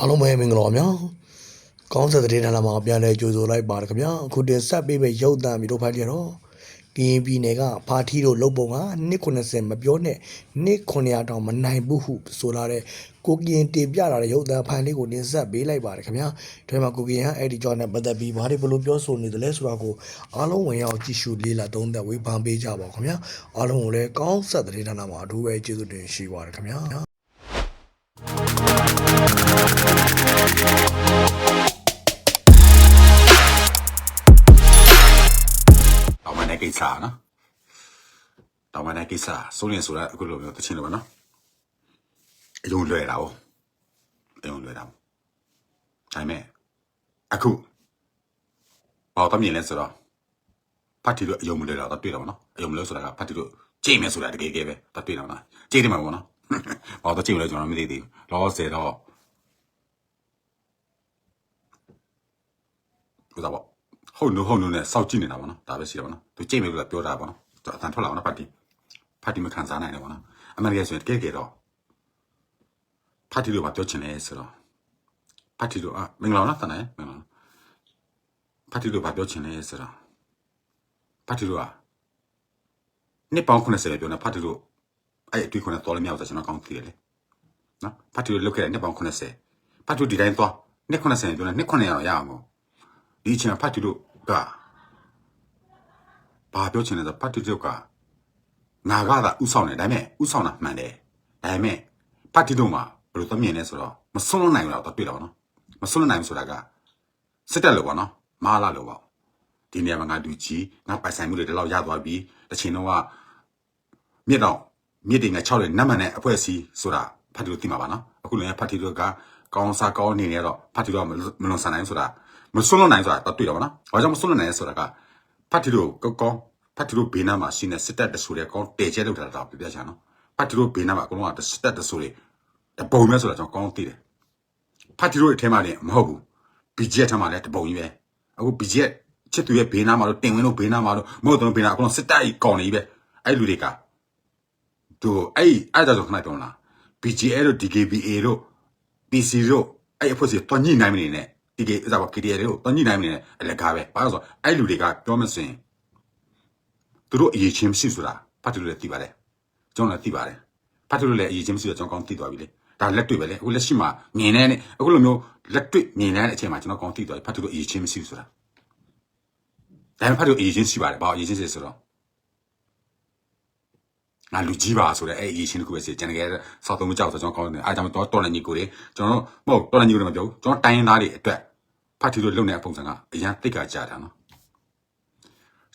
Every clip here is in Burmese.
အားလုံးပဲမင်္ဂလာပါဗျာကောင်းဆက်တဲ့ဌာနမှာပြန်လဲကြိုဆိုလိုက်ပါတယ်ခင်ဗျာအခုတင်ဆက်ပေးမယ့်ရုပ်သံမျိုးတို့ဖိုက်ကြတော့ကရင်ပြည်နယ်ကဖာထီတို့လုတ်ပုံက290မပြောနဲ့200တောင်မနိုင်ဘူးဟုဆိုလာတဲ့ကိုကရင်တင်ပြလာတဲ့ရုပ်သံဖိုင်လေးကိုတင်ဆက်ပေးလိုက်ပါတယ်ခင်ဗျာဒါမှမဟုတ်ကိုကရင်ကအဲ့ဒီကြောင့်နဲ့ပတ်သက်ပြီးဘာတွေဘယ်လိုပြောဆိုနေသလဲဆိုတာကိုအားလုံးဝင်ရောက်ကြည့်ရှုလေးလာသုံးသပ်ဝေဖန်ပေးကြပါဦးခင်ဗျာအားလုံးကိုလည်းကောင်းဆက်တဲ့ဌာနမှာအထူးပဲကျေးဇူးတင်ရှိပါတယ်ခင်ဗျာ တောင်မနဲ့ကိစ္စနော်တောင်မနဲ့ကိစ္စစိုးရင်ဆိုတာအခုလိုမျိုးတချင်းလိုပါနော်အယုံလွယ်တာ哦အယုံလွယ်တာဒါပေမဲ့အခုဘာတော့မြင်လဲဆိုတော့ဖတ်တီတို့အယုံမလွယ်တာတော့တွေ့တော့နော်အယုံမလွယ်ဆိုတာကဖတ်တီတို့ကြိတ်မယ်ဆိုတာတကယ်ကဲပဲတော့တွေ့တော့နော်ကြိတ်တယ်မှာပေါ့နော်ဘာတော့ကြိတ်မလဲကျွန်တော်မသိသေးဘူးလောဆယ်တော့ ဘုရားပေါ့ဟုတ်လို့ဟုတ်လို့နဲ့စောက်ကြည့်နေတာပေါ့နော်ဒါပဲရှိတယ်ပေါ့နော်သူကြိတ်မယ်လို့ပြောတာပေါ့နော်သူအတန်ထွက်လာအောင်နော်ဖတ်တီဖတ်တီမခံစားနိုင်တယ်ပေါ့နော်အမေရိကန်ဆိုရင်တကယ်ကြတော့ဖတ်တီတို့ကပြောချင်တယ်ဆိုတော့ဖတ်တီတို့အမင်္ဂလာနော်တန်တယ်မင်္ဂလာဖတ်တီတို့ကပြောချင်တယ်ဆိုတော့ဖတ်တီတို့ကနှစ်ပေါင်း90ပဲပြောနေဖတ်တီတို့အဲ့အတွေ့ခွနဲ့တော်လည်းမရဘူးဆိုကျွန်တော်ကောင်းသိတယ်လေနော်ဖတ်တီတို့လုတ်ခဲ့တဲ့နှစ်ပေါင်း90ဖတ်တီတို့ဒီတိုင်းသွားနှစ်90ပြောနေနှစ်900ရအောင် ပေါ့ဒီအချိန်မှာဖတ်တီတို့ကဘာပြောချင်လဲဆိုတော့ဖတ်တီတို့ကငါကသာဥဆောင်တယ်ဒါပေမဲ့ဥဆောင်တာမှန်တယ်ဒါပေမဲ့ဖတ်တီတို့မှာဘယ်လိုသမြင်လဲဆိုတော့မစွန့်လွတ်နိုင်ဘူးတော့တွေ့တော့နော်မစွန့်လွတ်နိုင်ဘူးဆိုတာကစစ်တက်လို့ပေါ့နော်မာလာလို့ပေါ့ဒီနေရာမှာငါလူကြီးငါပိုင်ဆိုင်မှုတွေတလောက်ရသွားပြီတစ်ချိန်တော့ကမြစ်တော့မြစ်တွေငါ6တဲ့နတ်မှန်တဲ့အဖွဲ့အစည်းဆိုတာဖတ်တီတို့သိမှာပါနော်အခုလည်းဖတ်တီတို့ကကောင်းစားကောင်းနေနေတော့ဖတ်တီတို့ကမလွန်ဆန်နိုင်ဘူးဆိုတာ မစွန့်လွတ်နိုင်ဆိုတာတော့တွေ့တော့ဗောနော်။ဘာကြောင့်မစွန့်လွတ်နိုင်လဲဆိုတာကဖတ်တီတို့ကောကောင်းဖတ်တီတို့ဘေးနားမှာရှိနေစစ်တပ်တဆူတဲ့ကောင်းတဲကျဲလောက်တာတော့ပြပြချင်နော်။ဖတ်တီတို့ဘေးနားမှာအကုန်လုံးကစစ်တပ်တဆူတွေတပုံပဲဆိုတာကျွန်တော်ကောင်းသိတယ်။ဖတ်တီတို့ရဲ့အထဲမှာလည်းမဟုတ်ဘူး။ BGF ထဲမှာလည်းတပုံကြီးပဲ။အခု BGF ချစ်သူရဲ့ဘေးနားမှာတော့တင်ဝင်းတို့ဘေးနားမှာတော့မဟုတ်တော့ဘေးနားအကုန်လုံးစစ်တပ်ကြီးကောင်းနေပြီပဲ။အဲ့လူတွေကတို့အဲ့အဲ့ဒါဆိုခဏပြောလား BGA တို့ DKBA တို့ PC တို့အဲ့အဖွဲ့စီတွန်ညိနိုင်မနေနဲ့ DK ဥစားပါ KDA တို့တွန်ညိနိုင်မနေနဲ့အလကားပဲဘာလို့ဆိုအဲ့လူတွေကပြောမစင်သူတို့အရေးချင်းမရှိဆိုတာဖတ်တယ်လို့လည်းသိပါတယ်ကျွန်တော်လည်းသိပါတယ်ဖတ်တယ်လို့လည်းအရေးချင်းမရှိတော့ကျွန်တော်ကောင်းသိသွားပြီလေဒါလက်တွေ့ပဲလေအခုလက်ရှိမှာမြင်နေတဲ့အခုလိုမျိုးလက်တွေ့မြင်နေတဲ့အချိန်မှာကျွန်တော်ကောင်းသိသွားပြီဖတ်တယ်လို့အရေးချင်းမရှိဘူးဆိုတာဒါပေမဲ့ဖတ်တယ်လို့အရေးချင်းရှိပါတယ်ဘာအရေးချင်းရှိဆိုတော့ ငါလူကြီးပါဆိုတဲ့အဲ့အရေးချင်းတစ်ခုပဲစီကျန်တဲ့စောက်သုံးကြောက်ဆိုကျွန်တော်ကောင်းတယ်အားကြောင့်တော့တော်လန်ညီကိုတွေကျွန်တော်မဟုတ်တော်လန်ညီကိုတွေမပြောဘူးကျွန်တော်တိုင်းရင်းသားတွေအတွက်ဖတ်တီတို့လုံနေတဲ့ပုံစံကအရန်သိက္ခာကြတာနော်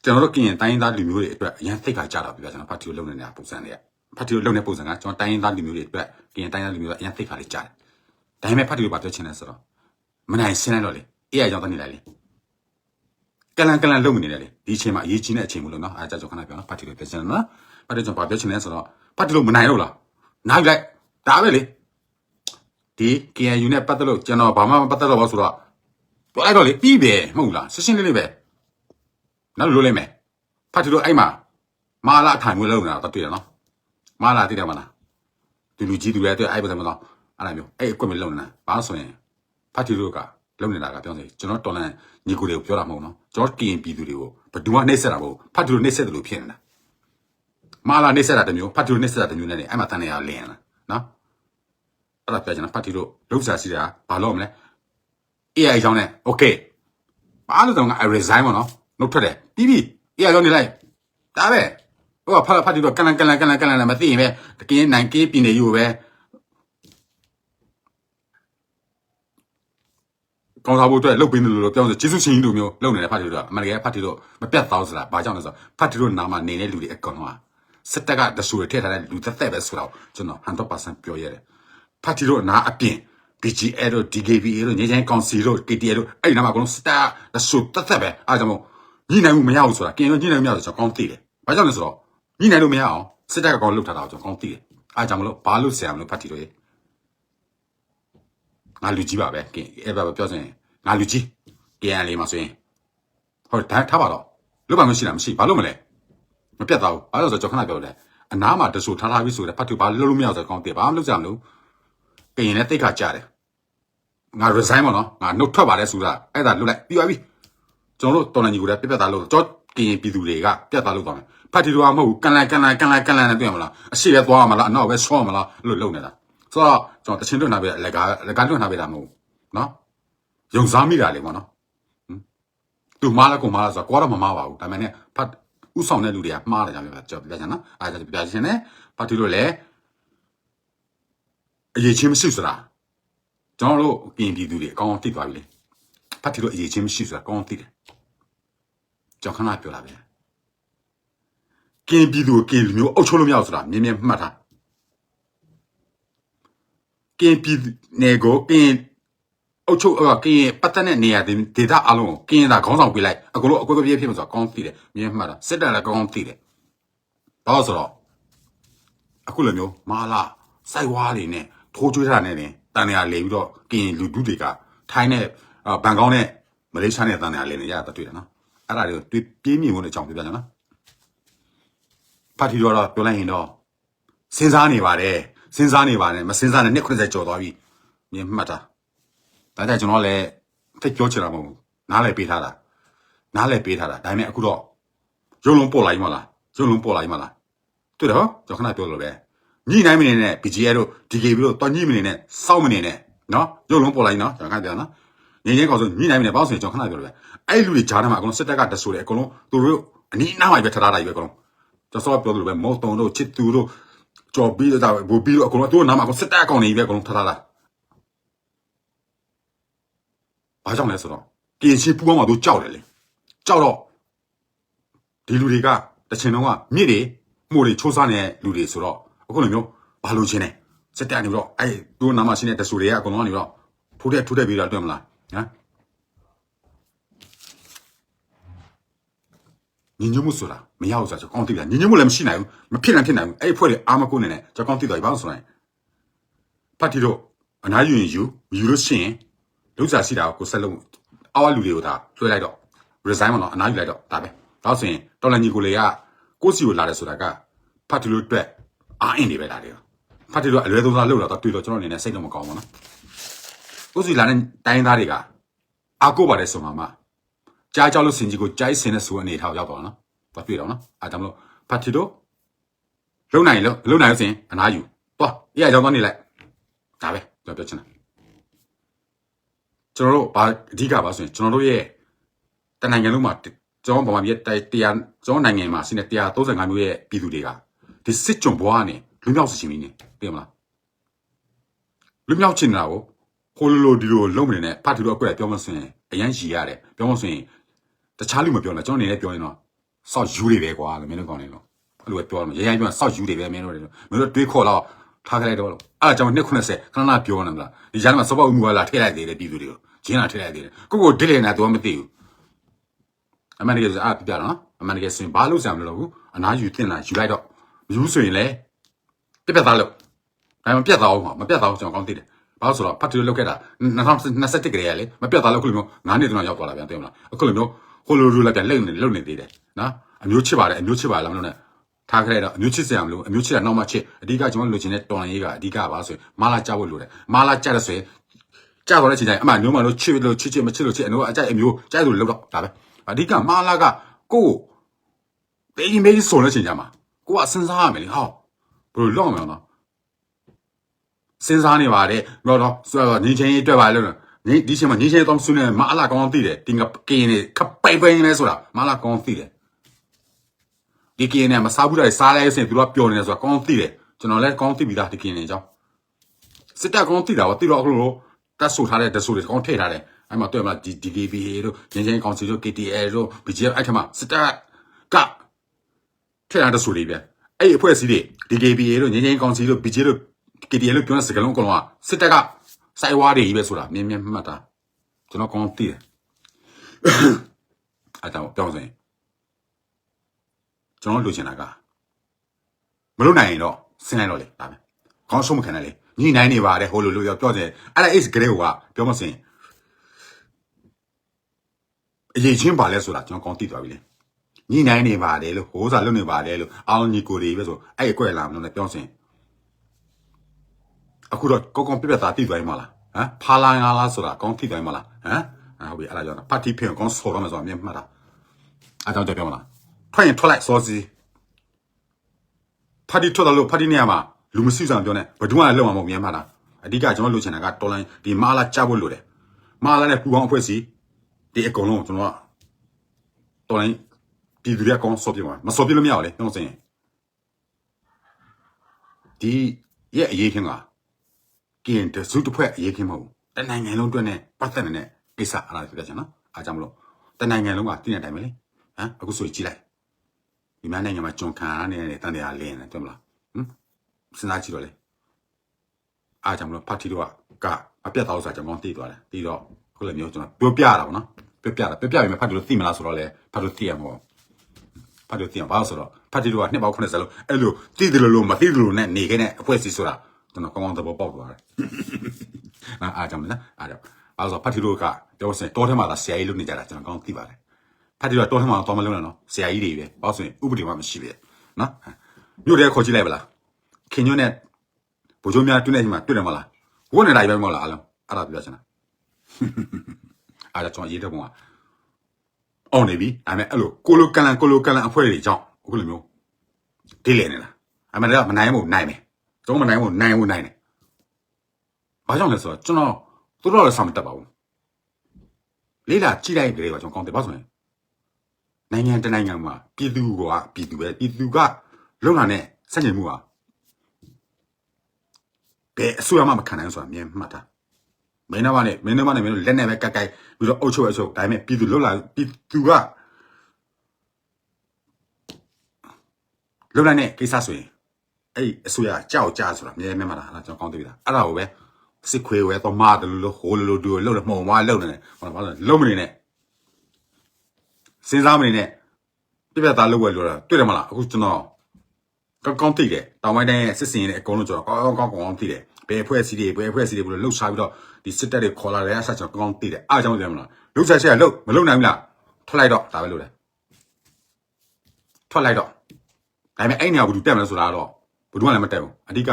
ကျွန်တော်တို့ကရင်တိုင်းရင်းသားလူမျိုးတွေအတွက်အရန်သိက္ခာကြတာပြပြကျွန်တော်ဖတ်တီတို့လုံနေတဲ့ပုံစံတွေကဖတ်တီတို့လုံတဲ့ပုံစံကကျွန်တော်တိုင်းရင်းသားလူမျိုးတွေအတွက်ကရင်တိုင်းရင်းသားလူမျိုးတွေအရန်သိက္ခာလေးကြတယ်ဒါပေမဲ့ဖတ်တီတို့ဘာပြောချင်လဲဆိုတော့မနိုင်ရှင်းလိုက်တော့လေအေးအကြောင်းတနေလိုက်လေကလန်ကလန်လုံနေတယ်လေဒီအချိန်မှာအရေးကြီးတဲ့အချိန်မလို့နော်အားကြောင့်ကျွန်တော်ခဏပြောနော်ဖတ်တီတို့ပြောချင်တယ်နော် ဖတ်တယ်ကျွန်တော်ဗာပြောချင်လဲဆိုတော့ဖတ်တယ်လို့မနိုင်တော့လားနိုင်လိုက်ဒါပဲလေဒီ KNU နဲ့ပတ်သက်လို့ကျွန်တော်ဘာမှမပတ်သက်တော့ဘူးဆိုတော့ပြောလိုက်တော့လေပြီးပဲမဟုတ်လားရှင်းရှင်းလေးလေးပဲနောက်လိုလိမ့်မယ်ဖတ်တယ်လို့အဲ့မှာမာလာထိုင်မွေးလုံးနေတာတော့တွေ့ရနော်မာလာတိတယ်မလားဒီလူကြီးသူတွေအတွက်အဲ့ဘယ်မှာတော့အဲ့လိုမျိုးအဲ့အကွက်မလုံးနေတာဘာလို့ဆိုရင်ဖတ်တယ်လို့ကလုံးနေတာကပြောနေကျွန်တော်တော်လန်ညီကိုတွေကိုပြောတာမဟုတ်နော်ကျွန်တော် KN ပြည်သူတွေကိုဘယ်သူမှနှိမ့်ဆက်တာမဟုတ်ဖတ်တယ်လို့နှိမ့်ဆက်တယ်လို့ဖြစ်နေတာ မာလာနေဆက်တာတစ်မျိုးဖတ်တီလို့နေဆက်တာတစ်မျိုးနဲ့နေအဲ့မှာတန်နေရလင်းလာနော်အဲ့ဒါပြကြတာဖတ်တီလို့လောက်စားရှိတာဘာလို့မလဲ AI ကြောင်းနဲ့ okay ဘာလို့တော့ငါ resign မနော်နှုတ်ထွက်တယ်ပြီးပြီ AI ကြောင်းနေလိုက်ဒါပဲဟိုကဖတ်ဖတ်တီလို့ကန်လန်ကန်လန်ကန်လန်ကန်လန်မသိရင်ပဲတကင်းနိုင်ကေးပြင်းနေယူပဲကောင်းစားဖို့အတွက်လုတ်ပေးနေလို့ပြောင်းဆိုကျေးဇူးရှင်ကြီးတို့မျိုးလုံနေတဲ့ဖတ်တီတို့ကအမေရိကန်ဖတ်တီတို့မပြတ်သားဆိုတာဘာကြောင့်လဲဆိုတော့ဖတ်တီတို့နာမနေတဲ့လူတွေအကောင်လုံးက စစ်တပ်ကတဆူရထည့်ထားတဲ့လူသက်သက်ပဲဆိုတော့ကျွန်တော်100%ပြောရတယ်ဖတ်တီတို့နာအပြင် BGA တို့ DKBA တို့ညချမ်းကောင်စီတို့ KTL တို့အဲ့ဒီနာမှာအကုန်လုံးစစ်တပ်တဆူသက်သက်ပဲအားကြောင့်မို့ညှိနိုင်မှုမရဘူးဆိုတာကင်ရောညှိနိုင်မှုမရဘူးကျွန်တော်ကောင်းသိတယ်ဘာကြောင့်လဲဆိုတော့ညှိနိုင်လို့မရအောင်စစ်တပ်ကကောင်းလှုပ်ထားတာကိုကျွန်တော်ကောင်းသိတယ်အားကြောင့်မလို့ဘာလို့ဆရာမလို့ဖတ်တီတို့ရေငါလူကြီးပါပဲကင်အဲ့ဘာပြောစင်ငါလူကြီး KN လေးမှာဆိုရင်ဟုတ်ဒါထားပါတော့လုတ်ပါမရှိတာမရှိဘာလို့မလဲ မပြတ်သားဘူးအဲ့ဒါဆိုကျွန်တော်ခဏပြောတယ်အနားမှာတဆူထားထားပြီးဆိုတော့ဖတ်သူဘာလို့လို့မရဆိုတော့ကောင်းတယ်ဘာမှမလုပ်ကြမလို့ကရင်လည်းတိတ်ခါကြတယ်ငါ resign ပါနော်ငါနှုတ်ထွက်ပါတယ်ဆိုတာအဲ့ဒါလွတ်လိုက်ပြီးပါပြီကျွန်တော်တို့တော်လန်ကြီးကိုလည်းပြက်ပြက်သားလို့ကြောကရင်ပြည်သူတွေကပြက်သားလို့သွားမယ်ဖတ်တီတော်မဟုတ်ဘူးကန်လိုက်ကန်လိုက်ကန်လိုက်ကန်လိုက်နဲ့တွေ့ရမလားအရှိပဲသွားရမလားအနောက်ပဲဆော့မလားလို့လုံနေတာဆိုတော့ကျွန်တော်တချင်းလွတ်နာပေးလက်ကားလက်ကားလွတ်နာပေးတာမဟုတ်ဘူးနော်ယုံစားမိတာလေပေါ့နော်သူမားလည်းကိုမားလားဆိုတော့ကိုကတော့မမားပါဘူးဒါပေမဲ့ဖတ် ဥဆောင်တဲ့လူတွေကမှားတယ်ကြတယ်ကြောက်ပြချင်နော်အားကြောင့်ပြချင်တယ်ဖတ်တီလို့လည်းအရေးချင်းမရှိဆိုတာကျွန်တော်တို့ကရင်ပြည်သူတွေအကောင်းအောင်သိသွားပြီလေဖတ်တီလို့အရေးချင်းမရှိဆိုတာအကောင်းအောင်သိတယ်ကျွန်တော်ခဏပြောလာပဲကရင်ပြည်သူကိုကရင်လူမျိုးအုပ်ချုပ်လို့မရဘူးဆိုတာမြင်မြင်မှတ်ထားကရင်ပြည်နယ်ကိုကရင် အုပ်ချုပ်အော်ကရင်ပတ်သက်တဲ့နေရာတွေဒေသအလုံးကိုကရင်သာခေါင်းဆောင်ပေးလိုက်အကုန်လုံးအကွက်ကွက်ပြည့်ဖြစ်မှာဆိုတာအကောင်းသိတယ်မြင်မှတ်တာစစ်တပ်လည်းအကောင်းသိတယ်ဘာလို့ဆိုတော့အခုလိုမျိုးမာလာစိုက်ဝါးတွေနဲ့ထိုးကျွေးထားတဲ့နဲ့တန်နေရလေပြီးတော့ကရင်လူဒုတွေကထိုင်းနဲ့အာဘန်ကောက်နဲ့မလေးရှားနဲ့တန်နေရလေနေရတာတွေ့တယ်နော်အဲ့ဒါတွေကိုတွေ့ပြင်းမြင်ဖို့အကြောင်းပြပြကြနော်ပါတီတော်တော့ပြောလိုက်ရင်တော့စဉ်းစားနေပါတယ်စဉ်းစားနေပါတယ်မစဉ်းစားနဲ့နှစ်90ကျော်သွားပြီမြင်မှတ်တာ ဒါကြောင့်ကျွန်တော်လည်းသိပြောချင်တာမဟုတ်ဘူးနားလည်းပေးထားတာနားလည်းပေးထားတာဒါပေမဲ့အခုတော့ရုံလုံးပေါ်လာ ਈ မလားရုံလုံးပေါ်လာ ਈ မလားတွေ့တယ်ဟောကျွန်တော်ခဏပြောလို့ပဲညှိနှိုင်းမနေနဲ့ BGA တို့ DKB တို့တွညှိမနေနဲ့စောက်မနေနဲ့နော်ရုပ်လုံးပေါ်လိုက်နော်ကျွန်တော်ခဏပြောနော်ငင်းငင်းကောင်ဆိုညှိနှိုင်းမနေပေါ့ဆိုရင်ကျွန်တော်ခဏပြောလို့ပဲအဲ့လူတွေဂျားထဲမှာအကုန်လုံးစစ်တပ်ကတဆိုးတယ်အကုန်လုံးသူတို့အနီးအနားမှာပဲထားထားတာကြီးပဲအကုန်လုံးကျွန်တော်ပြောလို့ပဲမော်တုံတို့ချစ်သူတို့ကြော်ပြီးတော့ဘူပြီးတော့အကုန်လုံးသူတို့နားမှာအကုန်စစ်တပ်အကောင်တွေကြီးပဲအကုန်လုံးထားထားတာ ဘာကြောင့်လဲဆိုတော့ကင်ရှိပူအောင်မှတို့ကြောက်တယ်လေကြောက်တော့ဒီလူတွေကတချင်တော့ကမြစ်တွေမှုတွေချိုးစားနေတဲ့လူတွေဆိုတော့အခုလိုမျိုးဘာလို့ချင်းနေစက်တက်နေပြီးတော့အဲ့သူ့နာမရှိတဲ့တဆူတွေကအကုန်လုံးကနေပြီးတော့ထိုးတဲ့ထိုးတဲ့ပြီးတော့တွေ့မလားဟမ်ညညမှုဆိုတာမရဘူးဆိုတော့ကျွန်တော်ကောင်းသိတာညညမှုလည်းမရှိနိုင်ဘူးမဖြစ်နိုင်ဖြစ်နိုင်ဘူးအဲ့ဒီဖွဲ့တွေအာမကုန်းနေနဲ့ကျွန်တော်ကောင်းသိတော့ဘာလို့ဆိုရင်ဖတ်တီတို့အနားယူရင်ယူမယူလို့ရှိရင် လုစားရှိတာကိုဆက်လုံးအောက်လူတွေကိုဒါလွှဲလိုက်တော့ resign မလို့အနားယူလိုက်တော့ဒါပဲဒါဆိုရင်တော်လန်ကြီးကိုလေကကိုစီကိုလာတယ်ဆိုတာကဖတ်တီတို့အတွက်အာအင်းနေပဲဒါတွေဖတ်တီတို့အလွဲသုံးစားလုပ်လာတော့တွေ့တော့ကျွန်တော်အနေနဲ့စိတ်တော့မကောင်းဘူးနော်ကိုစီလာတဲ့တိုင်းသားတွေကအာကိုပါတယ်ဆိုမှမှကြားကြောက်လို့စင်ကြီးကိုကြားစင်တဲ့ဆိုအနေထားရောက်တော့နော်ဘာတွေ့တော့နော်အားကြောင့်မလို့ဖတ်တီတို့လုံနိုင်လို့လုံနိုင်လို့စင်အနားယူတော့အေးအကြောင်းသွားနေလိုက်ဒါပဲပြောပြချင်တာ ကျွန်တော်တို့ဘာအဓိကပါဆိုရင်ကျွန်တော်တို့ရဲ့တနိုင်ငံလုံးမှာကျွန်တော်ဗမာပြည်တရားကျွန်တော်နိုင်ငံမှာရှိတဲ့135မျိုးရဲ့ပြည်သူတွေကဒီစစ်ကြုံဘွားနဲ့လွမြောက်စချင်ပြီးနေသိမလားလွမြောက်ချင်တာကိုဟိုလိုလိုဒီလိုလုံးမနေနဲ့ဖတ်သူတို့အကွက်ပြောမစင်အရန်ရှည်ရတယ်ပြောမစင်တခြားလူမပြောနဲ့ကျွန်တော်အနေနဲ့ပြောရင်တော့စောက်ယူတွေပဲကွာလို့မင်းတို့ကောင်းနေလို့အဲ့လိုပဲပြောရမှာရရင်ပြောစောက်ယူတွေပဲမင်းတို့တွေမင်းတို့တွေးခေါ်တော့ထားခဲ့လိုက်တော့အဲ့ဒါကြောင့်290ခဏခဏပြောနေမလားဒီကြားမှာစောပေါက်မှုကလာထည့်လိုက်သေးတယ်ပြည်သူတွေကို ဂျင်းလာထည့်လိုက်သေးတယ်ကိုကိုဒစ်လေနေတာ तू မသိဘူးအမှန်တကယ်ဆိုအားပြပြတော့နော်အမှန်တကယ်ဆိုရင်ဘာလို့ဆရာမလို့ဘူးအနာယူတင်လာယူလိုက်တော့မယူဆိုရင်လည်းပြက်ပြက်သားလို့ဒါမှမပြက်သားအောင်မပြက်သားအောင်ကျွန်တော်ကောင်းသိတယ်ဘာလို့ဆိုတော့ဖတ်တူလောက်ခဲ့တာ2021ကလေးရလေမပြက်သားလို့အခုလိုမျိုး9နှစ်တောင်ရောက်သွားလာပြန်သိမလားအခုလိုမျိုးဟိုလိုလိုလည်းပြန်လိမ့်နေလုံနေသေးတယ်နော်အမျိုးချစ်ပါတယ်အမျိုးချစ်ပါလားမလို့နဲ့ထားခဲ့တော့အမျိုးချစ်စရာမလိုအမျိုးချစ်တာနောက်မှချစ်အဓိကကျွန်တော်လိုချင်တဲ့တော်လန်ရေးကအဓိကပါဆိုရင်မာလာကြဖို့လိုတယ်မာလာကြတဲ့ဆိုရင် ကြတော့တဲ့ချိန်တိုင်းအမှမျိုးမလို့ချစ်လို့ချစ်ချစ်မချစ်လို့ချစ်အမျိုးအကြိုက်အမျိုးကြိုက်လို့လောက်တော့ဒါပဲအဓိကမာလာကကိုယ်တေးမေးဆိုတဲ့ချိန်ကြမှာကိုကစဉ်းစားရမယ်လေဟောဘယ်လိုလုပ်မလဲနော်စဉ်းစားနေပါတယ်တော့တော့ဆိုတော့ငင်းချင်းရေးတွေ့ပါလို့ငင်းဒီချိန်မှာငင်းချင်းတော့ဆွနေမာလာကောင်းသိတယ်တင်ကကင်းနေခပိုင်ပိုင်နေဆိုတာမာလာကောင်းသိတယ်ဒီကင်းနေမစားဘူးတဲ့စားလိုက်စင်သူတို့ပျော်နေတယ်ဆိုတာကောင်းသိတယ်ကျွန်တော်လည်းကောင်းသိပြီသားဒီကင်းနေအကြောင်းစစ်တပ်ကောင်းသိတာပါသိတော့အခုလို တက်ဆူထားတဲ့တဆူတွေကောင်းထည့်ထားတယ်အဲ့မှာတွေ့မလားဒီ DKB တို့ငင်းချင်းကောင်စီတို့ KTL တို့ BGF အဲ့ထမှာစစ်တပ်ကထည့်ထားတဲ့ဆူတွေပြန်အဲ့ဒီအဖွဲ့အစည်းတွေ DKB တို့ငင်းချင်းကောင်စီတို့ BGF တို့ KTL တို့ပြောတဲ့စကားလုံးအကုန်လုံးကစစ်တပ်ကစိုက်ဝါးတွေကြီးပဲဆိုတာမြင်မြင်မှတ်တာကျွန်တော်ကောင်းသိတယ်အဲ့တော့ပြောင်းစင်ကျွန်တော်လိုချင်တာကမလုပ်နိုင်ရင်တော့ဆင်းလိုက်တော့လေဒါပဲခေါင်းဆုံးမခံနဲ့လေ ညှိနှိုင်းနေပါတယ်ဟိုလိုလိုပြောပြောတယ်အဲ့ဒါ X ဂရေကပြောမစင်အရေးချင်းပါလဲဆိုတာကျွန်တော်ကောင်းသိသွားပြီလေညှိနှိုင်းနေပါတယ်လို့ဟိုးစားလုပ်နေပါတယ်လို့အောင်ညီကိုတွေပဲဆိုအဲ့အကွက်လာမလို့လည်းပြောစင်အခုတော့ကောကောပြက်ပြက်သားသိသွားရင်မလားဟမ်ဖာလာငါလားဆိုတာကောင်းထိတိုင်းမလားဟမ်အဲ့ဟုတ်ပြီအဲ့ဒါကြောင့်ပါတီဖင်ကောင်းဆော်ရမယ်ဆိုတာမြင်မှတ်တာအဲ့ကြောင့်ကြပြောမလားထွက်ရင်ထွက်လိုက်စောစီပါတီထွက်တယ်လို့ပါတီနေရာမှာ လူမရှိစံပြောနေဘယ်သူမှလည်းလုံမှာမဟုတ်မြင်မှတ်တာအဓိကကျွန်တော်လိုချင်တာကတော်လိုင်းဒီမာလာချဖို့လိုတယ်မာလာနဲ့ပူပေါင်းအဖွဲ့စီဒီအကုန်လုံးကျွန်တော်ကတော်လိုင်းပြည်သူတွေအကောင်ဆော်ပြမှာမဆော်ပြလို့မရဘူးလေကျွန်တော်စင်ဒီရဲ့အရေးခင်ကကင်တစုတစ်ဖွဲ့အရေးခင်မဟုတ်ဘူးတနိုင်ငံလုံးအတွက်နဲ့ပတ်သက်နေတဲ့ကိစ္စအားလည်းပြချင်နော်အားကြောင့်မလို့တနိုင်ငံလုံးကတည်နေတိုင်းပဲလေဟမ်အခုဆိုကြည့်လိုက်ဒီမြန်မာနိုင်ငံမှာဂျွန်ခံရနေတဲ့တန်တရားလင်းနေတယ်မလားဟမ် စဉ်းစားကြည့်တော့လေအားကြောင့်မလို့ပါတီတို့ကကအပြတ်သားဥစ္စာကျွန်တော်တည်သွားတယ်တည်တော့ခုလည်းမျိုးကျွန်တော်ပြောပြတာပေါ့နော်ပြောပြတာပြောပြပြီးမှဖတ်လို့သိမလားဆိုတော့လေဖတ်လို့သိရမှာပေါ့ဖတ်လို့သိရမှာဘာလို့ဆိုတော့ဖတ်တီတို့ကနှစ်ပေါက်90လုံးအဲ့လိုတည်တယ်လို့မတည်တယ်လို့နဲ့နေခဲ့တဲ့အဖွဲ့အစည်းဆိုတာကျွန်တော်ကောင်းကောင်းသဘောပေါက်သွားတယ်နာအားကြောင့်နော်အားကြောင့်အားဆိုဖတ်တီတို့ကပြောစင်တောထဲမှာလာဆရာကြီးလုပ်နေကြတာကျွန်တော်ကောင်းသိပါတယ်ဖတ်တီတို့ကတောထဲမှာတော့မလုပ်နဲ့နော်ဆရာကြီးတွေပဲဘာလို့ဆိုရင်ဥပဒေမှမရှိပဲနော်မြို့ထဲခေါ်ကြည့်လိုက်ပါလား ခင်ညွန်းနဲ့ဘိုးချိုးများတွေ့နေချိန်မှာတွေ့တယ်မလားဝတ်နေတိုင်းပဲမဟုတ်လားအားလုံးအဲ့ဒါပြောချင်တာအားကြောင့်ကျွန်တော်ရေးတဲ့ပုံကအောင်နေပြီဒါပေမဲ့အဲ့လိုကိုလိုကန်လန်ကိုလိုကန်လန်အဖွဲ့တွေကြောင့်အခုလိုမျိုးဒီလေနေတာအမှန်တော့မနိုင်ဘူးနိုင်မယ်ကျွန်တော်မနိုင်ဘူးနိုင်ဘူးနိုင်တယ်။ဘာကြောင့်လဲဆိုတော့ကျွန်တော်သူတို့လည်းဆောင်မတက်ပါဘူး။လေးလာကြည့်လိုက်ကြတယ်ကကျွန်တော်ကောင်းတယ်ဘာဆိုရင်နိုင်ငံတနိုင်ငံမှာပြည်သူကပြည်သူပဲပြည်သူကလုံလာတဲ့စက်ညင်မှုဟာ ဘယ်အစိုးရမှမခံနိုင်ဘူးဆိုတာမြင်မှတ်တာ။မင်းတို့ကလည်းမင်းတို့ကလည်းမင်းတို့လက်နဲ့ပဲကက်ကိုက်ပြီးတော့အုပ်ချုပ်အုပ်ချုပ်ဒါပေမဲ့ပြည်သူလုံလာပြည်သူကလုံလာတဲ့ကိစ္စဆိုရင်အဲ့ဒီအစိုးရကြောက်ကြဆိုတာမြင်မြင်မှတ်တာအဲ့ဒါကျွန်တော်ကောင်းတယ်ဗျာအဲ့ဒါကိုပဲစစ်ခွေဝဲတော့မာတယ်လို့ဟိုလိုလိုတူလို့လို့မှုံမလို့နေတယ်ဟောဘာလဲလုံးမနေနဲ့စဉ်းစားမနေနဲ့ပြပြသားလောက်ဝဲလို့တာတွေ့တယ်မလားအခုကျွန်တော် ကောင်းကောင်းသိတယ်တောင်ပိုင်းတိုင်းရဲ့စစ်စင်ရဲ့အကုန်လုံးကျွန်တော်ကောင်းကောင်းကောင်းကောင်းသိတယ်ဘယ်အဖွဲ့အစည်းတွေဘယ်အဖွဲ့အစည်းတွေဘယ်လိုလှုပ်ရှားပြီးတော့ဒီစစ်တပ်တွေခေါ်လာတဲ့အဆက်ကျွန်တော်ကောင်းကောင်းသိတယ်အားကြောင့်တယ်မလားလှုပ်ရှားချက်လှုပ်မလှုပ်နိုင်ဘူးလားထွက်လိုက်တော့ဒါပဲလို့လေထွက်လိုက်တော့ဒါပေမဲ့အဲ့နေရာဘူးတက်မလဲဆိုတာတော့ဘယ်သူမှလည်းမတက်ဘူးအဓိက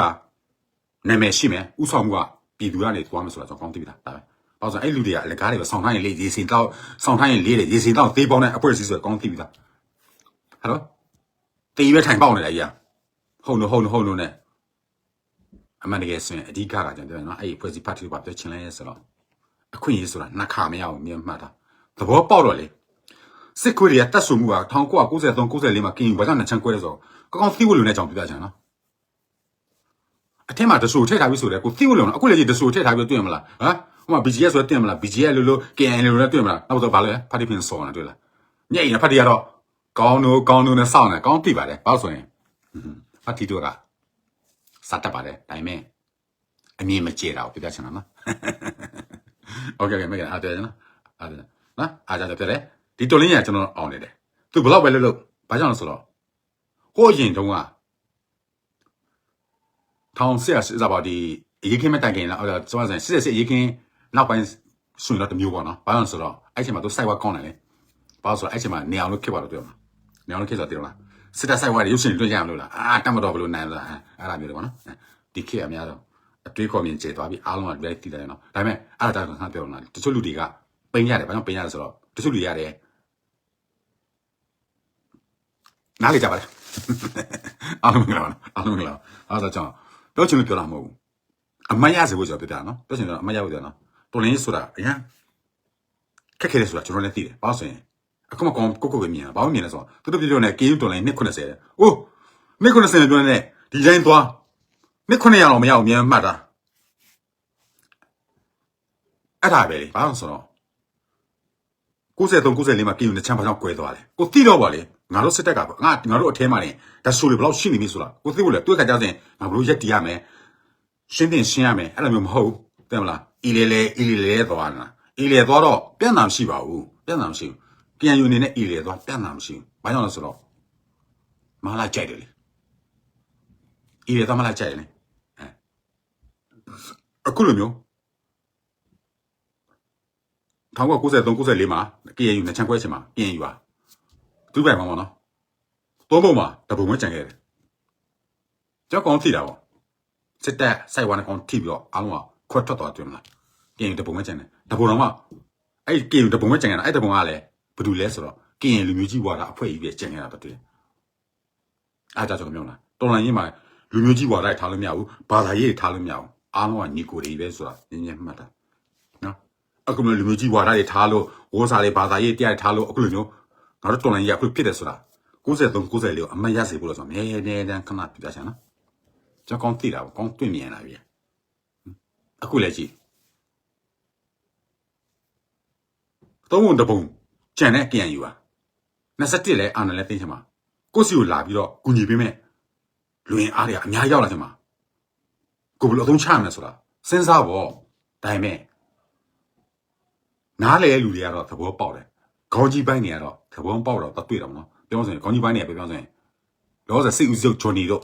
နာမည်ရှိမယ်ဥဆောင်မှုကပြည်သူကနေသွားမယ်ဆိုတာကျွန်တော်ကောင်းသိပြီလားဒါပဲ။ဘာလို့ဆိုအဲ့လူတွေကအလကားတွေပဲဆောင်းထားရင်လေရေစင်တော့ဆောင်းထားရင်လေးတယ်ရေစင်တော့သေးပေါင်းတဲ့အပွဲစီဆိုကောင်းသိပြီလား။ဟယ်လိုတေးပဲထိုင်ပေါက်နေတယ်ကြီး။ ဟုတ်လို့ဟုတ်လို့ဟုတ်လို့ ਨੇ အမှန်တကယ်ဆိုရင်အဓိကကကျွန်တော်ပြောနော်အဲ့ဒီဖွဲ့စည်းပါတီကပြောချင်လဲဆိုတော့အခွင့်အရေးဆိုတာနှခါမရအောင်မြင်မှတ်တာသဘောပေါက်တော့လေစစ်ခွေတွေကတတ်ဆူမှုက1993 94မှာကင်ယူဘာကြောင့်နှချမ်းကွဲလဲဆိုတော့ကောင်းကောင်းသိဖို့လိုနေကြောင်ပြပြချင်နော်အထက်မှာတဆူထည့်ထားပြီဆိုတော့ကိုသိလို့လုံးအခုလည်းဒီတဆူထည့်ထားပြီးတွေ့မလားဟမ်ဟိုမှာ BGS ဆိုတွေ့မလား BGS လို့လို့ KN လို့လည်းတွေ့မလားနောက်တော့ဘာလဲဖတ်တိဖင်စော်နေတွေ့လားညအိနေဖတ်တိကတော့ကောင်းတို့ကောင်းတို့နဲ့စောင့်နေကောင်းသိပါတယ်ဘာလို့ဆိုရင် ဖတ်တိတို့ကစတတ်ပါတယ်ဒါပေမဲ့အမြင်မကျေတာကိုပြပြချင်တာနော်โอเคโอเคမကအားတယ်နော်အားတယ်နော်အားကြတယ်ပြတယ်ဒီတော်လင်းရကျွန်တော်အောင်နေတယ်သူဘယ်တော့ပဲလို့လို့ဘာကြောင့်လဲဆိုတော့ဟိုအရင်တုန်းက ထောင်ဆက်စစ်စားပါဒီအရေးခင်းမဲ့တိုင်ခင်လားအဲ့ဒါကျွန်တော်ဆိုရင်စစ်စစ်အရေးခင်းနောက်ပိုင်းဆွရင်တော့တစ်မျိုးပေါ့နော်ဘာလို့လဲဆိုတော့အဲ့ချိန်မှာသူစိုက်ဝါကောင်းတယ်လေဘာလို့ဆိုတော့အဲ့ချိန်မှာနေအောင်လို့ခက်ပါတော့ပြောမှာနေအောင်လို့ခက်ဆိုတော့ပြောလား စစ်တပ်စိုက်ဝါတွေရုပ်ရှင်တွေ့ကြရမလို့လားအာတတ်မတော်ဘလို့နိုင်လားအဲ့ဒါမျိုးတွေပေါ့နော်ဒီခေတ်အများတော့အတွေးခေါ်မြင်ကျေသွားပြီအားလုံးကလည်းတည်တယ်နော်ဒါပေမဲ့အဲ့ဒါတော့ငါပြောလားတချို့လူတွေကပိန်ရတယ်ဘာကြောင့်ပိန်ရလဲဆိုတော့တချို့လူရတယ်နားလေကြပါလားအားလုံးမင်္ဂလာပါအားလုံးမင်္ဂလာပါအားသာကြောင့်ပြောချင်လို့ပြောတာမဟုတ်ဘူးအမတ်ရစေဖို့ကျွန်တော်ပြောပြတာနော်ပြောချင်တော့အမတ်ရဖို့ပြောနော်တော်လင်းဆိုတာအရင်ခက်ခဲတယ်ဆိုတာကျွန်တော်လည်းသိတယ်ဘာလို့ဆိုရင် အခုမှကောင်းကိုကိုပဲမြင်တာဘာလို့မြင်လဲဆိုတော့သူတို့ပြောနေကေယူတော်လိုင်း290တဲ့အိုး290ပြောနေဒီတိုင်းသွား290တော့မရအောင်မြန်မှတ်တာအဲ့ဒါပဲလေဘာလို့ဆိုတော့93 94မှာကီယူနဲ့ချမ်းပါကြောင့်ကွဲသွားတယ်ကိုသိတော့ပါလေငါတို့စစ်တက်ကငါငါတို့အထဲမှာနေဓာတ်ဆိုတွေဘယ်လောက်ရှိနေပြီဆိုတာကိုသိဖို့လေတွေ့ခါကြစဉ်ငါဘလို့ရက်တီးရမယ်ရှင်းတင်ရှင်းရမယ်အဲ့လိုမျိုးမဟုတ်တဲ့မလားအီလေလေအီလေလေသွားတာအီလေသွားတော့ပြန်တာမရှိပါဘူးပြန်တာမရှိဘူး ပြန်ယူနေနဲ့အီလေသွားပြန်တာမရှိဘူးဘာကြောင့်လဲဆိုတော့မလာကြိုက်တယ်လေအီလေသွားမလာကြိုက်တယ်လေအခုလိုမျိုး1993 94မှာ KNU နဲ့ချန်ခွဲချင်မှာ KNU ပါသူ့ပိုင်မှာပေါ့နော်သုံးပုံမှာတပုံပဲကြံခဲ့တယ်ကြောက်ကောင်းထိတာပေါ့စစ်တပ်စိုက်ဝါနဲ့ကောင်းထိပြီးတော့အားလုံးကခွတ်ထွက်သွားတယ်မလားကင်တပုံပဲကျန်တယ်တပုံတော့မှအဲ့ကင်တပုံပဲကျန်ရတာအဲ့တပုံကလည်း ဘာတူလဲဆိုတော့ကင်လူမျိုးကြီးဝါဒအဖွဲ့ကြီးပဲကျန်ရတာတူတယ်အားကြကျွန်တော်ပြောလားတော်လိုင်းကြီးမှာလူမျိုးကြီးဝါဒထားလို့မရဘူးဘာသာရေးထားလို့မရဘူးအားလုံးကညီကိုတွေပဲဆိုတာနည်းနည်းမှတ်တာနော်အခုမျိုးလူမျိုးကြီးဝါဒတွေထားလို့ဝေါ်စာတွေဘာသာရေးတရားတွေထားလို့အခုလိုမျိုးငါတို့တော်လိုင်းကြီးအခုဖြစ်တယ်ဆိုတာ93 94ကိုအမတ်ရစေဖို့လို့ဆိုတော့မဲနေတန်းခဏပြပြချင်နော်ကျွန်တော်ကောင်းသိတာပေါ့ကောင်းတွေ့မြင်လာပြီအခုလည်းကြည့်သုံးပုံတစ်ပုံ ကြံတဲ့ KNU อ่ะ21လဲအာဏာလဲသိချင်မှာကိုယ့်စီကိုလာပြီးတော့ကူညီပေးမယ်လွင်အားတွေကအများကြီးရောက်လာချင်မှာကိုဘယ်လိုအသုံးချရမလဲဆိုတာစဉ်းစားဖို့ဒါပေမဲ့နားလေလူတွေကတော့သဘောပေါက်တယ်ခေါင်းကြီးပိုင်းတွေကတော့သဘောပေါက်တော့တွေ့တော့မနော်ပြောဆိုရင်ခေါင်းကြီးပိုင်းတွေကပြောဆိုရင်လောဆယ်စိတ်ဦးစုပ်ဂျွန်နီတို့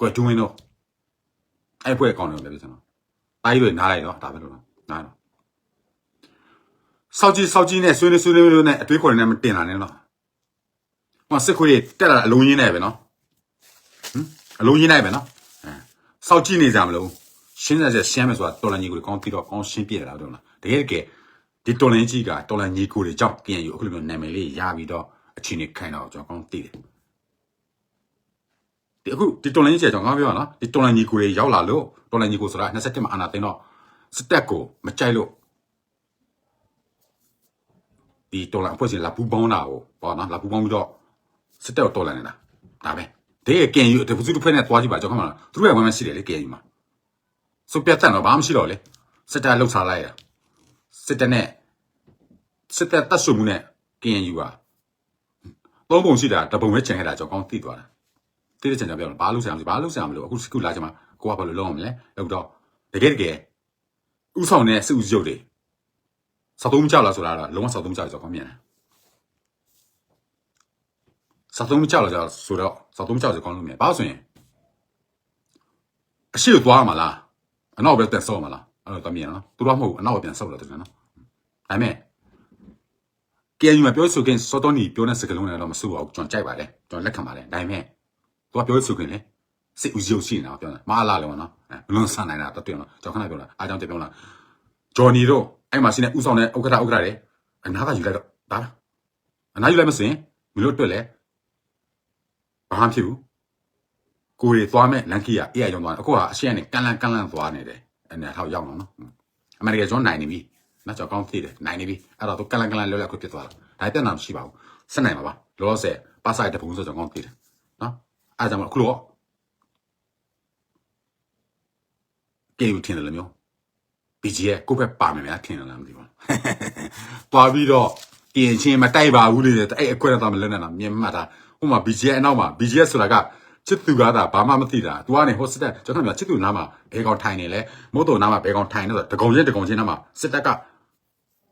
ကွယ်တွင်းတို့အဲ့ဖွဲ့ကောင်းတယ်လည်းပြောချင်တော့အားကြီးတွေနားလိုက်တော့ဒါပဲလို့နော်နားတော့ စောက်ကြီးစောက်ကြီးနဲ့ဆွေးနေဆွေးနေလို့နဲ့အတွေးခေါ်နေနဲ့မတင်လာနဲ့တော့ဟောစစ်ခွေးတက်လာတာအလုံးကြီးနဲ့ပဲနော်ဟမ်အလုံးကြီးနဲ့ပဲနော်အဲစောက်ကြီးနေကြမလို့ရှင်းရစရှင်းမယ်ဆိုတာတော်လန်ကြီးကိုကောင်းပြီးတော့ကောင်းရှင်းပြရတာတော့လားတကယ်တကယ်ဒီတော်လန်ကြီးကတော်လန်ကြီးကိုတွေကြောင့်ပြင်ယူအခုလိုမျိုးနာမည်လေးရပြီးတော့အချင်းနေခိုင်းတော့ကျွန်တော်ကောင်းသိတယ်ဒီအခုဒီတော်လန်ကြီးကျွန်တော်ငါပြောရနော်ဒီတော်လန်ကြီးကိုတွေရောက်လာလို့တော်လန်ကြီးကိုဆိုတာ27မှာအာနာသိန်းတော့စတက်ကိုမကြိုက်လို့ ဒီတော်လန်အဖွဲ့စီလာပူပေါင်းတာကိုပေါ့နော်လာပူပေါင်းပြီးတော့စစ်တပ်ကိုတော်လန်နေတာဒါပဲတကယ်ကင်ယူတပစုတစ်ဖက်နဲ့တွားကြည့်ပါကြောက်ခမလားသူတို့ရဲ့ဝမ်းမရှိတယ်လေကင်ယူမှာစုပ်ပြတ်တန်တော့ဘာမှမရှိတော့လေစစ်တပ်လှုပ်ရှားလိုက်ရစစ်တပ်နဲ့စစ်တပ်တတ်ဆုံမှုနဲ့ကင်ယူကသုံးပုံရှိတာတပုံပဲချင်ခဲ့တာကြောင့်ကောင်းသိသွားတာသိတဲ့ချင်ကြပြောလို့ဘာလို့ဆရာမလဲဘာလို့ဆရာမလို့အခုစကူလာချင်မှာကိုကဘာလို့လုံးအောင်မလဲလောက်တော့တကယ်တကယ်ဥဆောင်တဲ့စစ်ဦးစီးချုပ်တွေ စောက်သုံးမကြောက်လားဆိုတာကတော့လုံးဝစောက်သုံးမကြောက်ကြောက်ကောင်းမြင်တယ်စောက်သုံးမကြောက်လားဆိုတော့စောက်သုံးမကြောက်ကြောက်ကောင်းလို့မြင်ဘာလို့ဆိုရင်အရှိကိုသွားရမှာလားအနောက်ပဲတက်ဆော့မှာလားအဲ့တော့တမြင်နော်သူတို့မဟုတ်ဘူးအနောက်ပဲပြန်ဆော့လို့တူတယ်နော်ဒါပေမဲ့ကဲယူမှာပြောဆိုခင်စောတော်နီပြောတဲ့စကားလုံးတွေတော့မစိုးပါဘူးကျွန်တော်ကြိုက်ပါတယ်ကျွန်တော်လက်ခံပါတယ်ဒါပေမဲ့သူကပြောဆိုခင်လေစစ်ဦးစီးရှိနေတာပြောတယ်မအားလာလေနော်မလွန်ဆန်နိုင်တာတော့တွေ့နော်ကျွန်တော်ခဏပြောလားအားကြောင့်တပြောလားဂျော်နီတို့ အဲ့မှာစီနေဥဆောင်တဲ့ဥက္ကဋ္ဌဥက္ကဋ္ဌတွေအနာကယူလိုက်တော့ဒါလားအနာယူလိုက်မစင်မလို့တွေ့လဲဘာမှဖြစ်ဘူးကိုရီသွားမဲ့လန်ကီယာအေးအကြောင်းသွားအခုကအရှက်နဲ့ကန်လန်ကန်လန်သွားနေတယ်အနေထောက်ရောက်တော့နော်အမေရိကန်ကျွန်တော်နိုင်နေပြီနောက်ကြောင်ကောင်းသိတယ်နိုင်နေပြီအဲ့တော့သူကန်လန်ကန်လန်လောလောခုဖြစ်သွားတာဒါပြဿနာမရှိပါဘူးဆက်နိုင်ပါပါလောလောဆယ်ပါဆိုင်တပုံဆိုကျွန်တော်ကောင်းသိတယ်နော်အဲ့ဒါကြောင့်အခုတော့ကေယူထင်တယ်လို့မျိုး BGF ကိုယ့်ဘက်ပါမယ်များထင်တယ်လားမသိဘူး။သွားပြီးတော့ပြင်ချင်းမတိုက်ပါဘူးလေအဲ့အခွင့်အရေးမလွတ်နဲ့လားမြင်မှတ်တာဟိုမှာ BGF အနောက်မှာ BGF ဆိုတာကချစ်သူကားတာဘာမှမသိတာ။ तू ကနေဟိုစစ်တပ်ကျွန်တော်ကချစ်သူနားမှာဘယ်ကောင်ထိုင်နေလဲမို့တော်နားမှာဘယ်ကောင်ထိုင်နေဆိုတကုံချင်းတကုံချင်းနားမှာစစ်တပ်က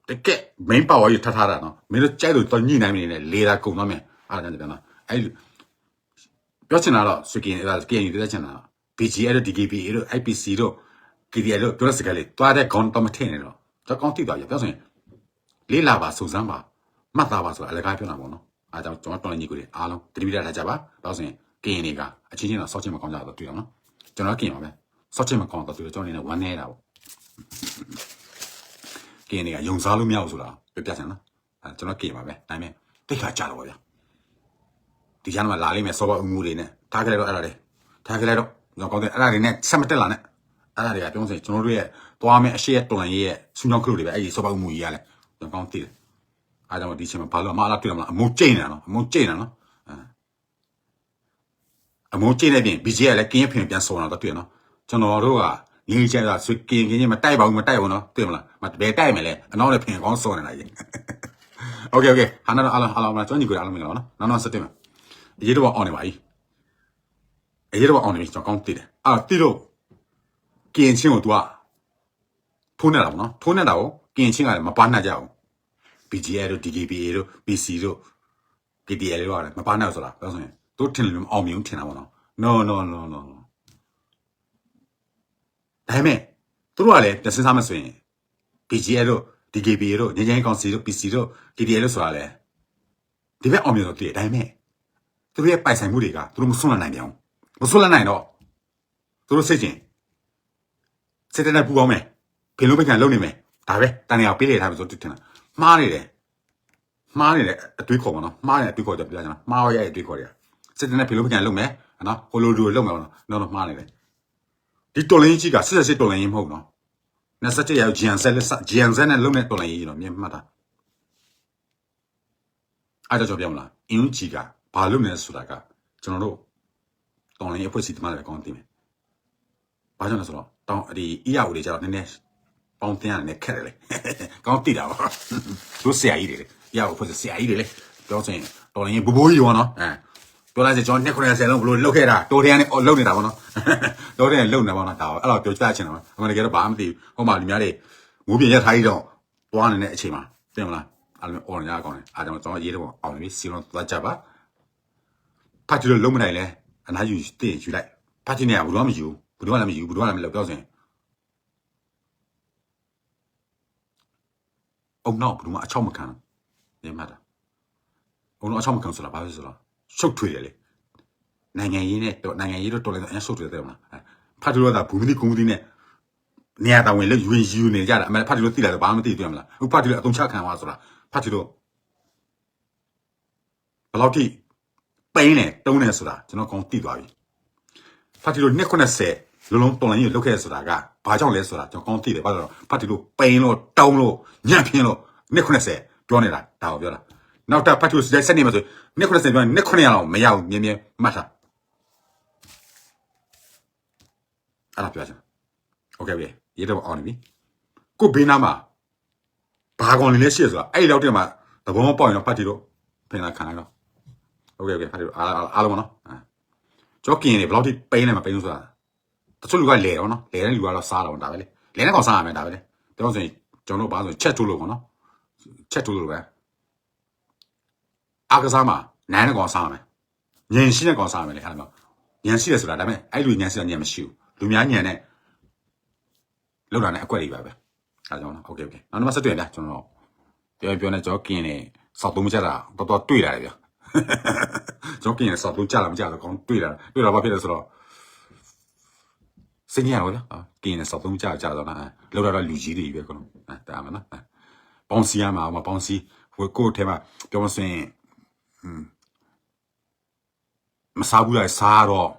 တကက် main power ကြီးထထားတာနော်မင်းတို့ကြိုက်လို့တော့ညှိနိုင်မနေနဲ့လေတာကုံတော့မယ်အားတယ်ပြန်နော်အဲ့ပြောချင်တာတော့စကင်အဲ့ဒါစကင်ယူတဲ့ချင်တာ BGF တို့ DKB တို့ IPC တို့ KDI တို့ပြောတဲ့စကားလေးတွားတဲ့ခေါင်းတော့မထင်နဲ့တော့တော့ကောင်းတိသွားရပြောဆိုရင်လေးလာပါစုံစမ်းပါမှတ်သားပါဆိုတာအလကားပြောတာပေါ့နော်အားကြောင့်ကျွန်တော်တော်နေကြီးကိုအားလုံးတတိပိရထားကြပါတော့ဆိုရင်ကင်းနေကအချင်းချင်းတော့စောက်ချင်းမကောင်းကြတော့တွေ့အောင်နော်ကျွန်တော်ကင်းပါပဲစောက်ချင်းမကောင်းတော့တွေ့တော့ကျွန်တော်နေနဲ့ဝမ်းနေတာပေါ့ကင်းနေကယုံစားလို့မရဘူးဆိုတာပြပြချင်နော်အဲကျွန်တော်ကင်းပါပဲဒါပေမဲ့တိတ်ခါကြတော့ဗျာဒီကျမ်းမှာလာလိမ့်မယ်စောပါအမှုတွေနဲ့ထားကြလိုက်တော့အဲ့ဒါတွေထားကြလိုက်တော့ကျွန်တော်ကောင်းတယ်အဲ့ဒါတွေနဲ့ဆက်မတက်လာနဲ့ အဲ့ဒါတွေကပြောစင်ကျွန်တော်တို့ရဲ့သွားမယ့်အရှိရဲ့တွန်ရေးရဲ့ဆူညောင်းခလုတ်တွေပဲအဲ့ဒီစောပောက်မှုကြီးရလဲကျွန်တော်ကောင်းသိတယ်အားကြောင့်ဒီချိန်မှာဘာလို့အမအားတွေ့ရမလားအမုံကျိနေတာနော်အမုံကျိနေတာနော်အမုံကျိနေပြင် BJ ကလည်းကင်းရဖင်ပြန်စော်တော့တွေ့နော်ကျွန်တော်တို့ကငင်းကြတာဆွကင်းကင်းချင်းမတိုက်ပါဘူးမတိုက်ဘူးနော်တွေ့မလားမဘယ်တိုက်မလဲအနောက်လည်းဖင်ကောင်းစော်နေတာကြီး Okay okay ဟာနာအားလုံးအားလုံးကျွန်တော်ညီကိုအားလုံးမင်္ဂလာပါနော်နောက်နောက်စတင်ပါအရေးတော့အောင်နေပါ ਈ အရေးတော့အောင်နေပြီကျွန်တော်ကောင်းသိတယ်အာတိတော့ ကင်ချင်းကို तू ကထိုးနေတာပေါ့နော်ထိုးနေတာကိုကင်ချင်းကလည်းမပါနိုင်ကြဘူး BGA တို့ DKBA တို့ PC တို့ KDL တို့ကလည်းမပါနိုင်ဆိုတာပြောဆိုရင်တို့ထင်လို့မအောင်မြင်ဘူးထင်တာပေါ့နော် no no no no no ဒါပေမဲ့တို့ကလည်းပြန်စဉ်းစားမှဆိုရင် BGA တို့ DKBA တို့ငញ្ញင်းကောင်စီတို့ PC တို့ KDL တို့ဆိုတာလေဒီဘက်အောင်မြင်တော့တည်းဒါပေမဲ့သူတို့ရဲ့ပိုင်ဆိုင်မှုတွေကသူတို့မဆွန့်နိုင်ပြန်ဘူးမဆွန့်နိုင်တော့သူတို့စိတ်ချင်း စစ်တပ်နဲ့ပူပေါင်းမယ်ဖေလုံးပိတ်ခံလုံနေမယ်ဒါပဲတန်နေအောင်ပေးလေထားပြီဆိုတူတင်တာမှားနေတယ်မှားနေတယ်အတွေးခေါ်ပါနော်မှားနေတဲ့အတွေးခေါ်ကြပြကြနော်မှားရရဲ့အတွေးခေါ်တွေကစစ်တဲ့နဲ့ဖေလုံးပိတ်ခံလုံမယ်နော်ဟိုလိုလိုလုံမယ်နော်နော်နော်မှားနေတယ်ဒီတော်လင်းကြီးကစစ်စစ်တော်လင်းကြီးမဟုတ်နော်27ရောက်ဂျီယန်ဆက်လက်ဂျီယန်ဆက်နဲ့လုံတဲ့တော်လင်းကြီးနော်မြင်မှတ်တာအားကြောင့်ပြောမလားအင်းကြီးကဘာလုပ်နေလဲဆိုတာကကျွန်တော်တို့တော်လင်းအဖွဲ့အစည်းတမန်တွေကောင်းသိမယ်ဘာကြောင့်လဲဆိုတော့ တောင်းဒီအီယာဦးတွေကျတော့နည်းနည်းပေါင်းတင်ရတယ်ခက်တယ်လေကောင်းတိတာပါသူဆရာကြီးတွေလေအီယာဦးဖွဲ့ဆရာကြီးတွေလေပြောစင်တော်ရင်ဘူဘိုးကြီးရောနော်အဲပြောလိုက်စကျွန်တော်290လုံးဘလို့လုတ်ခဲ့တာတိုးတဲ့ကနေလုတ်နေတာပေါ့နော်တိုးတဲ့လုတ်နေပါတော့ဒါအဲ့တော့ပြောချချင်တာပါအမှန်တကယ်တော့ဘာမှမသိဘူးဟိုမှာလူများတွေငိုးပြရက်ထားကြီးတော့တွားနေတဲ့အချိန်မှာတင်မလားအဲ့လိုအော်ရအောင်တယ်အားကြောင့်ကျွန်တော်ရေးတော့အောင်ပြီစီလုံးသွားကြပါဖတ်ကြည့်လို့လုံးမနိုင်လဲအနာယူတင်ယူလိုက်ဖတ်ကြည့်နေရဘူးတော့မယူဘူး တော့လည်းမယူဘူးတော့လည်းမလုပ်ပြောစင်အုံနောက်ဘူးမအချောက်မခံနေမှာတာအုံနောက်အချောက်မခံဆိုတာဘာလဲဆိုတော့ရှုပ်ထွေးတယ်လေနိုင်ငံရေးနဲ့တော့နိုင်ငံရေးတော့တော်လည်းအရင်ရှုပ်ထွေးတယ်မလားဖတ်ကြည့်လို့ကဘူမီနီကွန်မတီနဲ့နေရာတော်ဝင်လို့ယူရင်ယူနေကြတာအမေဖတ်ကြည့်လို့သိလာတော့ဘာမှမသိတွေ့မလားဥဖတ်ကြည့်လို့အတုံချခံသွားဆိုတာဖတ်ကြည့်လို့ဘယ်လောက်ထိပိန်းနေတုံးနေဆိုတာကျွန်တော်ကောင်းသိသွားပြီဖတ်တီလို့290 လုံးလုံးတော်လိုင်းကြီးလုတ်ခဲ့ဆိုတာကဘာကြောင့်လဲဆိုတာကျွန်တော်ကောင်းသိတယ်ဘာလို့လဲဖတ်တီလို့ပိန်လို့တောင်းလို့ညံ့ပြင်းလို့290ပြောနေတာဒါကိုပြောတာနောက်တာဖတ်တီလို့စက်နေမှာဆို290ပြော290လောက်မရဘူးမြင်းမြင်းမှတ်တာအဲ့ဒါပြောချင်โอเคပြီရေးတော့အောင်နေပြီကိုဘေးနားမှာဘာကောင်လေးလဲရှိရဆိုတာအဲ့ဒီလောက်တည်းမှာသဘောမပေါက်ရင်တော့ဖတ်တီလို့ဖင်လာခံလိုက်တော့โอเคโอเคဖတ်တီလို့အားအားလုံးမနော်အဲ ကျွန်တော်กินနေဘယ်လောက်ထိပိန်းနေမှာပိန်းလို့ဆိုတာ တချို့လူကလဲတော့နော်လဲတဲ့လူကတော့စားတော့ဒါပဲလေလဲတဲ့ကောင်စားရမယ်ဒါပဲလေတောဆိုရင်ကျွန်တော်တို့ဘာဆိုချက်ထိုးလို့ပေါ့နော်ချက်ထိုးလို့ပဲအာကစားမှာနန်းတဲ့ကောင်စားရမယ်ညင်ရှိတဲ့ကောင်စားရမယ်လေအဲ့ဒါမျိုးညင်ရှိတယ်ဆိုတာဒါပေမဲ့အဲ့လူညင်ရှိတဲ့ညင်မရှိဘူးလူများညင်နဲ့လောက်တာနဲ့အကွက်တွေပါပဲအဲ့ဒါကြောင့်နော်โอเคโอเคနောက်တစ်ပတ်ဆက်တွေ့ရလားကျွန်တော်ပြောပြောနေကျွန်တော်กินနေစောက်သုံးမကြတာတော်တော်တွေ့လာတယ်ဗျ ကျွန်တော်กินနေစောက်သုံးကြလာမကြတော့ကောင်းတွေ့လာတွေ့လာဘာဖြစ်လဲဆိုတော့ စင်ကြီးရတော့ဟာကင်းနေစောက်သုံးကြကြတော့နာလောက်တော့လူကြီးတွေပဲကောနော်အဲတာမနော်ပေါင်းစီရမှာမပေါင်းစီဝကိုထဲမှာပြောမစင်မစားဘူးလားစားတော့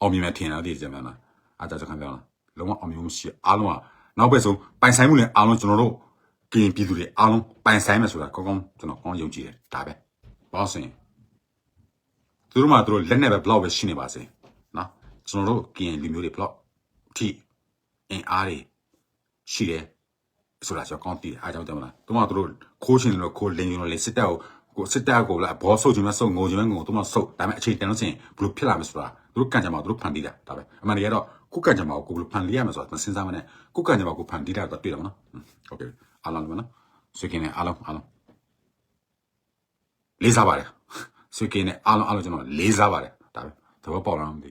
အောင်မြင်မဲ့ထင်တာဒီကြမှာလားအားကြကြခံပြောလားလုံးဝအောင်မြင်မှုရှိအားလုံးကနောက်ပဲဆုံးပိုင်ဆိုင်မှုနဲ့အားလုံးကျွန်တော်တို့ကင်းပြည်သူတွေအားလုံးပိုင်ဆိုင်မယ်ဆိုတာကောင်းကောင်းကျွန်တော်ကောင်းယုံကြည်တယ်ဒါပဲပေါင်းစင်သူတို့မှသူတို့လက်နဲ့ပဲဘလောက်ပဲရှိနေပါစေနော် ကျွန်တော်တို့ကရင်လူမျိုးတွေဘလောက်ထိအင်အားတွေရှိတယ်ဆိုတာကျွန်တော်ကောင်းသိတယ်အားကြောင့်တယ်မလားသူမတို့ခိုးရှင်လို့ခိုးလင်းရှင်လို့လေစစ်တပ်ကိုကိုစစ်တပ်ကိုလာဘောဆုပ်ခြင်းမဆုပ်ငုံခြင်းမငုံသူမဆုပ်ဒါပေမဲ့အချိန်တန်လို့စင်ဘလို့ဖြစ်လာမယ်ဆိုတာသူတို့ကံကြမ္မာသူတို့ဖန်တီးတာဒါပဲအမှန်တကယ်တော့ကိုကံကြမ္မာကိုကိုဘလို့ဖန်တီးရမယ်ဆိုတာမစဉ်းစားမနဲ့ကိုကံကြမ္မာကိုဖန်တီးတာတော့တွေ့တယ်မနော်ဟုတ်ကဲ့အားလုံးလည်းမနော်ဆွေးကင်းနေအားလုံးအားလုံးလေးစားပါတယ်ဆွေးကင်းနေအားလုံးအားလုံးကျွန်တော်လေးစားပါတယ်ဒါပဲသဘောပေါက်လားမသိ